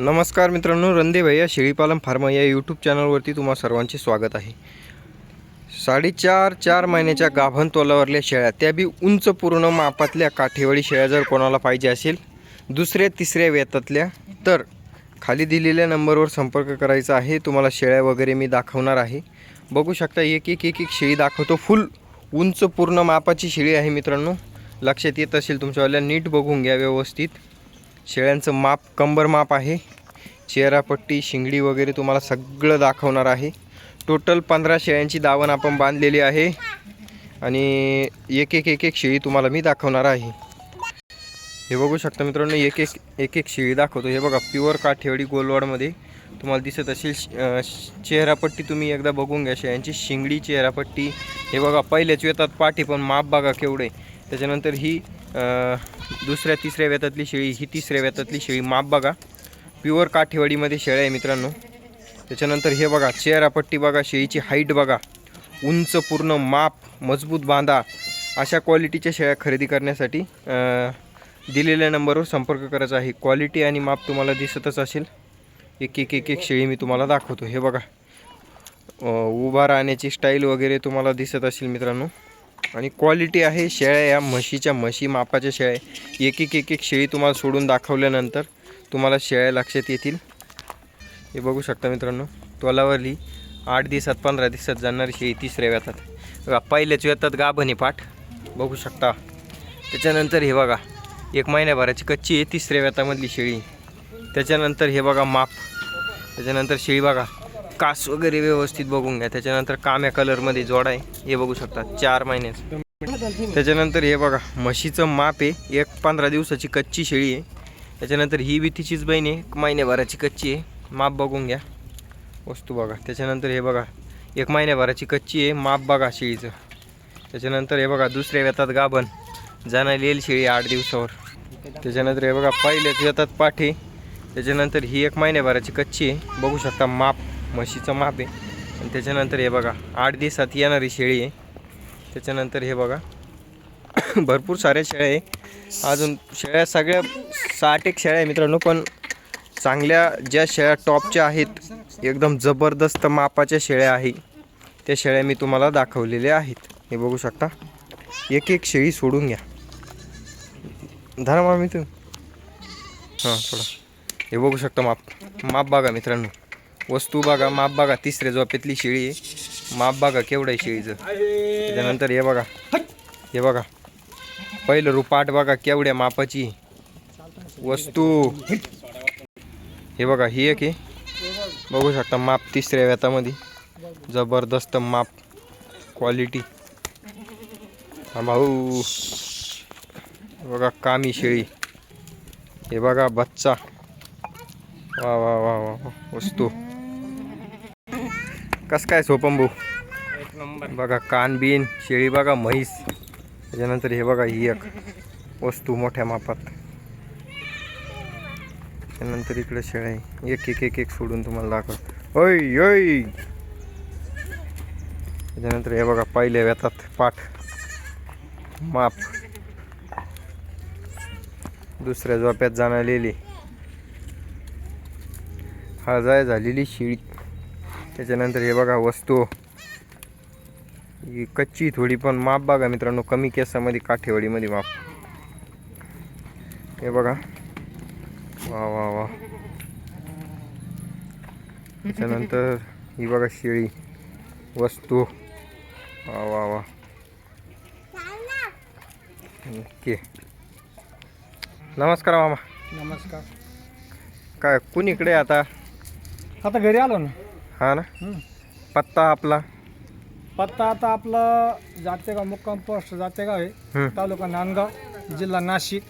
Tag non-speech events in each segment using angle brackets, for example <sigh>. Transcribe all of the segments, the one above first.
नमस्कार मित्रांनो रंदे भैया शेळीपालन फार्म या यूट्यूब चॅनलवरती तुम्हा सर्वांचे स्वागत आहे. साडेचार चार महिन्याच्या गाभण तोलावरल्या शेळ्या त्या बी उंच पूर्ण मापातल्या काठेवाडी शेळ्या जर कोणाला पाहिजे असेल दुसऱ्या तिसऱ्या वेतातल्या तर खाली दिलेल्या नंबरवर संपर्क करायचा आहे. तुम्हाला शेळ्या वगैरे मी दाखवणार आहे. बघू शकता एक एक एक एक शेळी दाखवतो. फुल उंच पूर्ण मापाची शेळी आहे मित्रांनो. लक्षात येत असेल तुमच्यावाल्या नीट बघून घ्या व्यवस्थित. शेळ्यांचं माप कंबर माप आहे. चेहरापट्टी शिंगडी वगैरे तुम्हाला सगळं दाखवणार आहे. टोटल पंधरा शेळ्यांची दावण आपण बांधलेली आहे. आणि एक एक एक एक शेळी तुम्हाला मी दाखवणार आहे. हे बघू शकता मित्रांनो एक एक एक एक शेळी दाखवतो. हे बघा प्युअर काठेवाडी गोलवाडमध्ये तुम्हाला दिसत असेल श- चेहरापट्टी तुम्ही एकदा बघून घ्या शेळ्यांची. शिंगडी चेहरापट्टी हे बघा पहिल्याच येतात पाठी पण माप बघा केवढे. त्याच्यानंतर ही दुसऱ्या तिसऱ्या वेतातली शेळी ही तिसऱ्या वेतातली शेळी. माप बघा. प्युअर काठेवाडीमध्ये शेळ्या आहे मित्रांनो. त्याच्यानंतर हे बघा चेहरापट्टी बघा शेळीची हाईट बघा. उंच पूर्ण माप मजबूत बांधा. अशा क्वालिटीच्या शेळ्या खरेदी करण्यासाठी दिलेल्या नंबरवर संपर्क करायचा आहे. क्वालिटी आणि माप तुम्हाला दिसतच असेल. एक एक एक एक शेळी मी तुम्हाला दाखवतो. हे बघा. उभा राहण्याची स्टाईल वगैरे तुम्हाला दिसत असेल मित्रांनो. आणि क्वालिटी आहे शेळ्या या म्हशीच्या म्हशी मापाच्या शेळ्या. एक एक एक एक शेळी तुम्हाला सोडून दाखवल्यानंतर तुम्हाला शेळ्या लक्षात येतील. हे बघू शकता मित्रांनो तोलावरली आठ दिवसात पंधरा दिवसात जाणारी शेळी तिसऱ्या येतात बघा पहिल्याच येतात गाभणी पाठ. बघू शकता. त्याच्यानंतर हे बघा एक महिन्याभराची कच्ची आहे तिसऱ्या व्यतामधली शेळी. त्याच्यानंतर हे बघा माप. त्याच्यानंतर शेळी बघा कास वगैरे व्यवस्थित बघून घ्या. त्याच्यानंतर काम्या कलरमध्ये जोड आहे. हे बघू शकता चार महिन्याचं. त्याच्यानंतर हे बघा म्हशीचं माप आहे. एक पंधरा दिवसाची कच्ची शेळी आहे. त्याच्यानंतर ही बी तिचीच बहीण आहे. एक महिन्याभराची कच्ची आहे. माप बघून घ्या. वस्तू बघा. त्याच्यानंतर हे बघा एक महिन्याभराची कच्ची आहे. माप बघा शेळीचं. त्याच्यानंतर हे बघा दुसऱ्या वेतात गाभण. जाणार येईल शेळी आठ दिवसावर. त्याच्यानंतर हे बघा पहिल्याच येतात पाठी. त्याच्यानंतर ही एक महिन्याभराची कच्ची आहे. बघू शकता माप. म्हशीचं माप आहे. आणि त्याच्यानंतर हे बघा आठ दिवसात येणारी शेळी आहे. त्याच्यानंतर हे बघा <coughs> भरपूर साऱ्या शेळ्या आहे. अजून शेळ्या सगळ्या साठ एक शेळ्या आहे मित्रांनो पण चांगल्या ज्या शेळ्या टॉपच्या आहेत एकदम जबरदस्त मापाच्या शेळ्या आहे. त्या शेळ्या मी तुम्हाला दाखवलेल्या आहेत. हे बघू शकता? एक एक शेळी सोडून घ्या. धरा मामी तू हां थोडा हे बघू शकता माप. माप बघा मित्रांनो. वस्तू बघा माप बघा तिसऱ्या झोपेतली शेळी आहे. माप बघा केवढं आहे शेळीचं. त्याच्यानंतर हे बघा हे बघा. पहिलं रुपाट बघा केवढ्या मापाची. वस्तू. हे बघा ही एक आहे. बघू शकता माप तिसऱ्या व्यातामध्ये. जबरदस्त माप. क्वालिटी हा भाऊ. बघा कामी शेळी. हे बघा बच्चा. वा वा वा वा वा. वस्तू. कस काय सोपम भाऊ बघा कान बिन शेळी बघा म्हैस. त्याच्यानंतर हे बघा ही एक वस्तू मोठ्या मापात. त्यानंतर इकडे शेळ्या. एक एक एक एक सोडून तुम्हाला दाखव ओय ओय! त्याच्यानंतर हे बघा पहिल्या व्यतात. पाठ. माप. दुसऱ्या झोप्यात जाणलेली. हळजाय झालेली शिळी. त्याच्यानंतर हे बघा वस्तू. ही कच्ची थोडी पण माप बघा मित्रांनो कमी केसामध्ये काठेवाडीमध्ये माप. हे बघा. वा वा वा. त्याच्यानंतर ही बघा शेळी वस्तू. वा वा वा. ओके. नमस्कार मामा. नमस्कार. काय कुणीकडे आता? आता घरी आलो ना. हा ना? हं. पत्ता आपला? पत्ता आता आपला जातेगाव मुक्काम पोस्ट जातेगाव आहे. हं. तालुका नांदगाव जिल्हा नाशिक.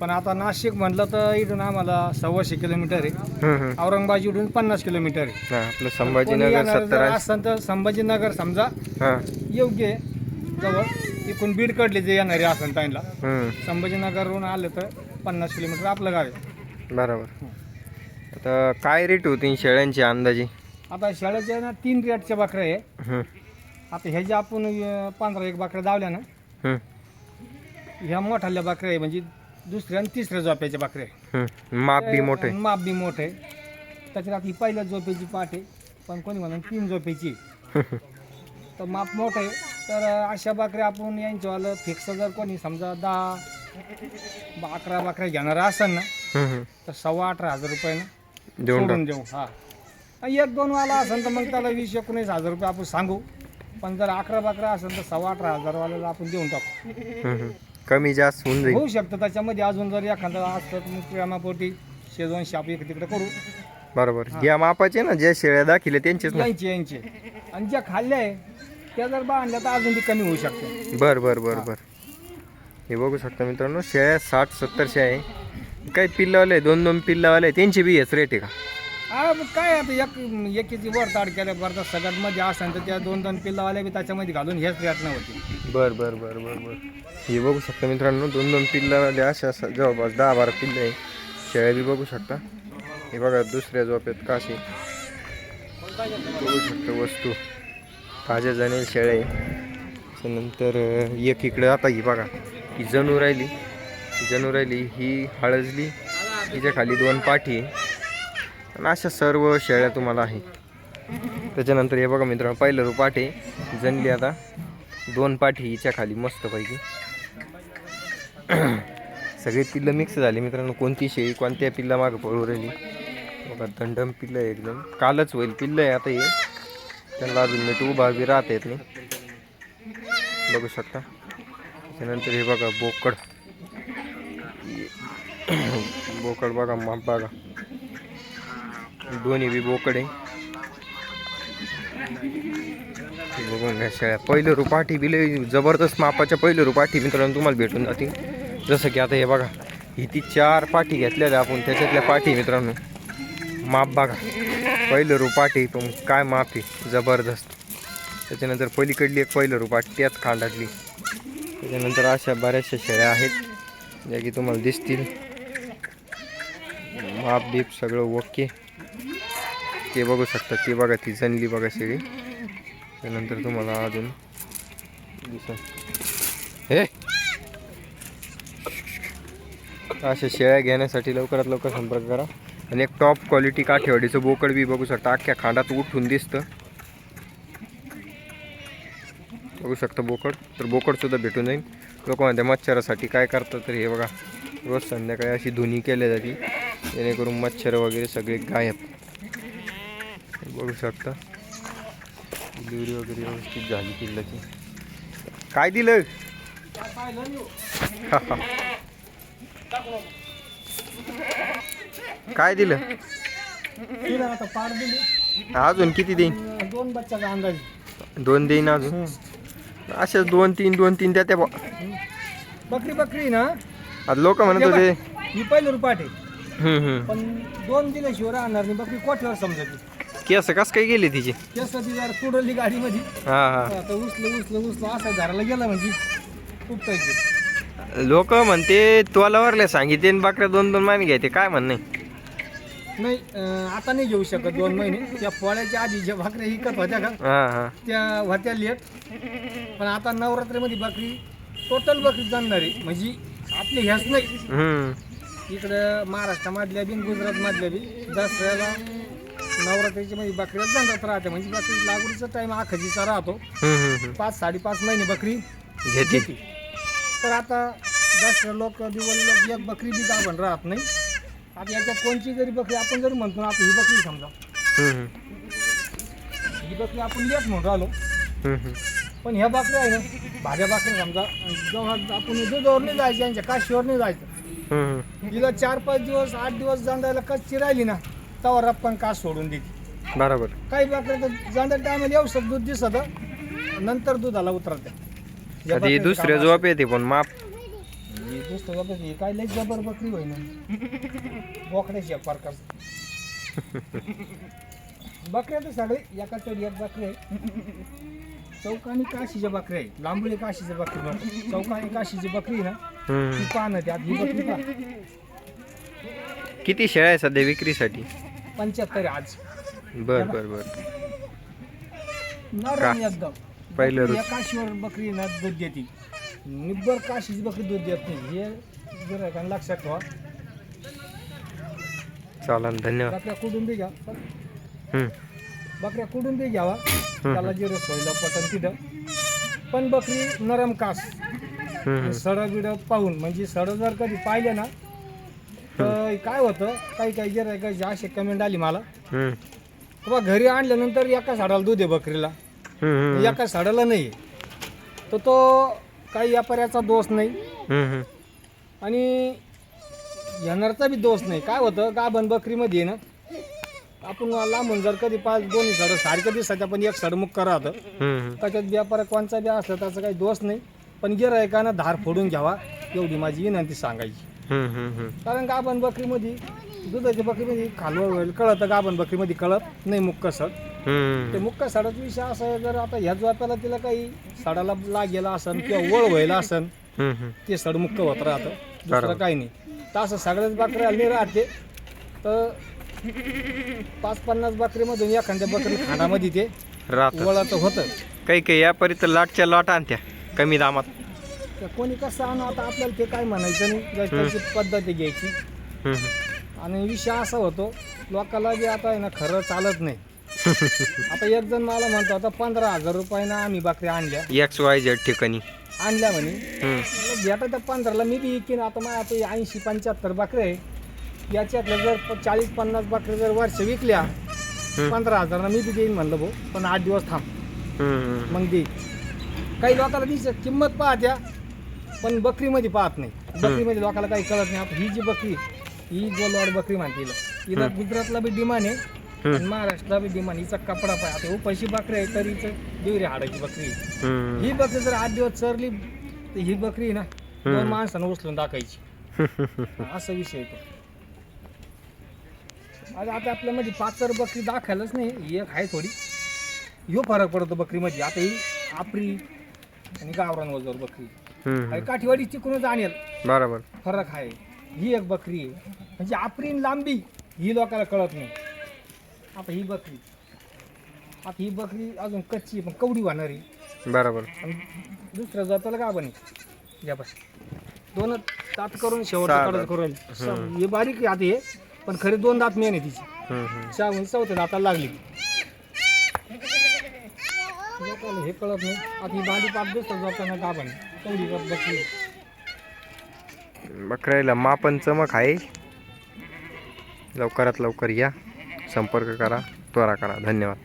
पण आता नाशिक म्हटलं तर इथून आम्हाला सव्वाशे किलोमीटर आहे. हं, हं. औरंगाबाद इथून पन्नास किलोमीटर आहे. हा, आपलं कोणी संभाजीनगर येणार सत्तर जर असेल तर संभाजीनगर समजा हां. योग्य आहे जवळ इकडून बीड कडले जे येणारे असेल त्यांना. हं, संभाजीनगरवरून आलं तर पन्नास किलोमीटर आपलं गाव आहे. बरोबर. आता काय रेट होती शेळ्यांची अंदाजे? आता शाळेच्या ना तीन रेटच्या बकऱ्या आहे. हं, आता ह्या ज्या आपण अं, पंधरा एक बकऱ्या दावल्या ना हं, ह्या मोठाल्या बकऱ्या आहे म्हणजे दुसऱ्या आणि तिसऱ्या झोप्याच्या बकऱ्या आहे. माप बी मोठं माप बी मोठं आहे. त्याच्यात आता ही पहिल्या झोपेची पाठ आहे पण कोणी म्हणून तीन झोपेची. <laughs> तर माप मोठं आहे. तर अशा बकऱ्या आपण यांच्यावालं फिक्स जर कोणी समजा दहा ब- अकरा बकऱ्या घेणार असेल ना. तर सव्वा अठरा हजार रुपयानं देऊन सोडून देऊ. हा. एक दोन वाला असेल तर मग त्याला वीस एकोणीस हजार रुपये आपण सांगू. पण जर अकरा बकरा असेल तर सव्वा अठरा हजार वाल्याला आपण देऊन टाकू. हम्म. कमी जास्त होऊन जाईल. होऊ शकतं. त्याच्यामध्ये अजून जर एखादा असतं तर मग प्रेमापोटी शेजवान शाप इकडे तिकडे करू. बरोबर. या मापाचे ना ज्या शेळ्या दाखिले त्यांचेच ना. यांचे यांचे. आणि ज्या खाल्ल्या आहे त्या जर बांधल्या तर अजून ती कमी होऊ शकते. बर बर बर बर. हे बघू शकता मित्रांनो शेळ्या साठ सत्तर शेळ्या आहे. काही पिल्लावाले दोन दोन पिल्लावाले त्यांची बी हेच रेट आहे का? हा मग काय आता एक एकीची वर ताड केल्या बरं सगळ्यात मध्ये असं तर त्या दोन दोन पिल्लावाल्या बी त्याच्यामध्ये घालून हेच रेट होती. बर बर बर बर बर. हे बघू शकता मित्रांनो दोन दोन पिल्लावाले अशा अशा जवळपास दहा बारा पिल्ले आहे. शेळ्या बी बघू शकता. हे बघा दुसऱ्या झोपेत काशी. बघू शकता वस्तू. ताज्या जाणेल शेळ्या आहे. त्यानंतर अं, एक इकडे आता ही बघा ही जणू राहिली. ही जणू राहिली ही हळजली. तिच्या खाली दोन पाठी आहे. आणि अशा सर्व शेळ्या तुम्हाला आहे. त्याच्यानंतर हे बघा मित्रांनो पहिलं रो पाठी जणली आता दोन पाठी हिच्या खाली मस्तपैकी. <clears throat> सगळे पिल्लं मिक्स झाले मित्रांनो कोणती शेळी कोणत्या पिल्ला मागं पळू राहिली. बघा दंडम पिल्लं आहे एकदम. कालच होईल पिल्लं आहे आता हे. त्यांना अजून नीट उभा बी राहत येत नाही. बघू शकता. त्याच्यानंतर हे बघा बोकड. <clears throat> बोकड बघा माप बघा. दोन्ही बी बोकडे. बघून घ्या शेळ्या पहिलं रुपाठी बिले जबरदस्त मापाच्या पहिलं रुपाठी मित्रांनो तुम्हाला भेटून जातील. जसं की आता हे बघा ही ती चार पाठी घेतलेल्या आपण त्याच्यातल्या पाठी मित्रांनो. माप बघा पहिलं रुपाठी पण काय माप आहे जबरदस्त. त्याच्यानंतर पलीकडली एक पहिलं रुपाठी त्याच खांडातली त्याच्यानंतर अशा बऱ्याचशा शेळ्या आहेत ज्या की तुम्हाला दिसतील. माप बीप सगळं ओके. ते बघू शकता ते बघा ती जनली बघा शेळी त्यानंतर तुम्हाला अजून हे! अशा शेळ्या घेण्यासाठी लवकरात लवकर संपर्क करा. आणि एक टॉप क्वालिटी काठेवाडीचं बोकड बी बघू शकता. अख्ख्या खांडात उठून दिसतं. बघू शकता बोकड. तर बोकडसुद्धा भेटून जाईल. लोक म्हणते मच्छरासाठी काय करतात तर हे बघा. रोज संध्याकाळी अशी धुनी केली जाते. जेणेकरून मच्छर वगैरे सगळे गायब. बघू शकता. डिलिव्हरी वगैरे व्यवस्थित झाली किल्ल्याची. काय दिलं? काय दिलं? अजून किती देईन? दोन बच्चाचा अंदाज दोन देईन अजून. अशा दोन तीन दोन तीन त्या त्या बकरी बकरी ना? लोक म्हणत होते. ही पहिलं रुपाट हम्म. पण दोन दिल्याशिवाय राहणार नाही. बकरी कोठ्यावर समजत केस कस काय गेले तिचे? केस ती जरा पुढली गाडीमध्ये. हा हा. आता उचलं उचलं उचलं असा घराला गेला म्हणजे उपटायचे लोक म्हणते तोलावरले सांगितले आणि बाकऱ्या दोन दोन महिने घ्यायचे काय म्हणणे नाही? अं, आता नाही घेऊ शकत दोन महिने. त्या पोळ्याच्या आधी ज्या भाकऱ्या विकत होत्या का हा हा. त्या होत्या लेट. पण आता नवरात्रीमध्ये बकरी टोटल बकरी जाणणार आहे म्हणजे आपली ह्याच नाही. हम्म. इकडं महाराष्ट्रामधल्या बी गुजरातमधल्या बी दसऱ्याला नवरात्रीच्या मध्ये बकऱ्या जाणत राहते म्हणजे बकरी लागवडीचा टाइम आखजीचा राहतो हम्म, हम्म, हम्म. पाच साडेपाच महिने बकरी घेते घेते तर आता दसऱ्या लोक दिवाळी लोक एक बकरी बी गाभण राहत नाही आता याच्यात कोणची जरी बकरी आपण जरी म्हणतो ना आपण ही बकरी समजा हम्म, हम्म. ही बकरी आपण लेट म्हणून राहिलो हम्म, हम्म. पण ह्या बकऱ्या आहे ना भाज्या बकऱ्या समजा जेव्हा आपण दुधावर नाही जायचं यांच्या काशीवर नाही जायचं. तिला चार पाच दिवस आठ दिवस जांदायला कच्ची राहिली ना तेव्हा रप्पन कास सोडून देते. बरोबर. काही बकऱ्या तर जांदा टायमाला येऊ दूध दिसत नंतर दुधाला उतरते. ही दुसऱ्या झोप येते पण माप. बकरी काय लई जबर बकरी होईना. बोकड्याची एक प्रकार. <laughs> बकऱ्या तर सगळे एका चढी एक बकरी आहे. चौकानी काशीच्या बकऱ्या आहे लांबळी काशीच्या बकरी. चौकानी काशीची बकरी आहे ना. ती पाहणं त्यात ही बकरी पहा किती शेळ्या आहे सध्या विक्रीसाठी? पंच्याहत्तर आहे आज. बर बर बर. नरम एकदम. पहिलं बकरी रोज. या काशीवर बकरी ना दूध देते. निब्बर काशीची बकरी दूध देत नाही? हे गिरायकांना लक्षात ठेवा. चालन धन्यवाद. बकऱ्या कुठून बी घ्या. हम्म, बकऱ्या कुठून बी घ्यावा. त्याला जिरं सोयला पटन तिथं. पण बकरी नरम कास. सड बिड पाहून. म्हणजे सड जर कधी पाहिले ना तर काय होतं काही काही गिरायकाची अशी कमेंट आली मला. बाबा घरी आणल्यानंतर एका साडाला दूध आहे बकरीला. एका साडाला नाही. तर तो काही व्यापाऱ्याचा दोष नाही. आणि घेणारचा बी दोष नाही. काय होतं गाभण बकरीमध्ये ना आपण लांबून जर कधी पाच दोन्ही सड सारखं दिसायचं पण एक सड मुक्का राहतं हम्म, त्याच्यात व्यापार कोणचा बी असला त्याचा काही दोष नाही. पण गिरायकानं धार फोडून घ्यावा एवढी माझी विनंती सांगायची. कारण गाभण बकरीमध्ये दुधाच्या बकरीमध्ये खालवर होईल कळतं गाभण बकरीमध्ये कळत नाही मुक्का सड ते मुक्का सडाचा विषय असा जर आता ह्या जोपाला तिला काही सडाला लागेला असन किंवा वळ व्हायला असन. ते सड मुक्त होत राहतं. दुसरं काही नाही. तर असं सगळ्याच बकऱ्या राहते. तर <laughs> पाच पन्नास बकरीमधून एखाद्या बकरी खाण्यामध्ये ते राहतात. वळाचं होतं. काही काही यापारी तर लाटच्या लाट आणत्या कमी दामात. तर कोणी कसं आणू आता आपल्याला ते काय म्हणायचं नाही. त्याची पद्धती घ्यायची. हम्म, हम्म. आणि विषय असा होतो लोकाला बी आता आहे ना खरं चालत नाही. <laughs> आता एक जण मला म्हणतो आता पंधरा हजार रुपयानं आम्ही बकऱ्या आणल्या. एक्स वाय झेड ठिकाणी. आणल्या म्हणे. हम्म, म्हणलं, भेटा त्या पंधराला मी बी इकीन आता मला आता ऐंशी पंच्याहत्तर बकरे आहे. याच्यातल्या जर चाळीस पन्नास बकरे जर वर्ष विकल्या पंधरा हजाराला मी बी देईन म्हणलं भाऊ. पण आठ दिवस थांब. मग दे काही लोकांना दिसत किंमत पाहत्या पण बकरीमध्ये पाहत नाही. बकरीमध्ये लोकांना काही कळत नाही. ही जी बकरी ही गोलवाड बकरी म्हणते हिला गुजरातला बी डिमांड आहे आणि महाराष्ट्राला बी डिमांड हिचा कपडा पाय. आता उपाशी बकरी आहे तर हिचं देवरी हाडाची बकरी. ही बकरी जर आठ दिवस चरली तर ही बकरी ना दोन माणसानं उचलून टाकायची <laughs> असा विषय आहे तो आता आता आपल्यामध्ये पाच चार बकरी दाखवायलाच नाही एक आहे थोडी. ह्यो फरक पडतो बकरीमध्ये. आता ही आपरी आणि गावरान वजर बकरी. हम्म, आणि काठीवाडी चिकूनच आणेल. बरोबर. फरक आहे. ही एक बकरी आहे. म्हणजे आपरी आणि लांबी ही लोकांना कळत नाही. आता ही बकरी. आता ही बकरी अजून कच्ची आहे, पण कवडी होणार. आहे बरोबर दुसऱ्या जाताला का बने या बस. दोन दात करून कडच दात. करून. स- हे बारीक आहे आता हे. पण खरे दोन दात मेन आहे तिची. हम्म, हम्म. सहा म्हणजे चौथ्या दाताला लागली. हे कळत नाही. आता ही बारी पाच दुसऱ्या जाताना का बने कवडी बकरी बकऱ्याला मापन चमक आहे. लवकरात लवकर या. संपर्क करा त्वरा करा. धन्यवाद.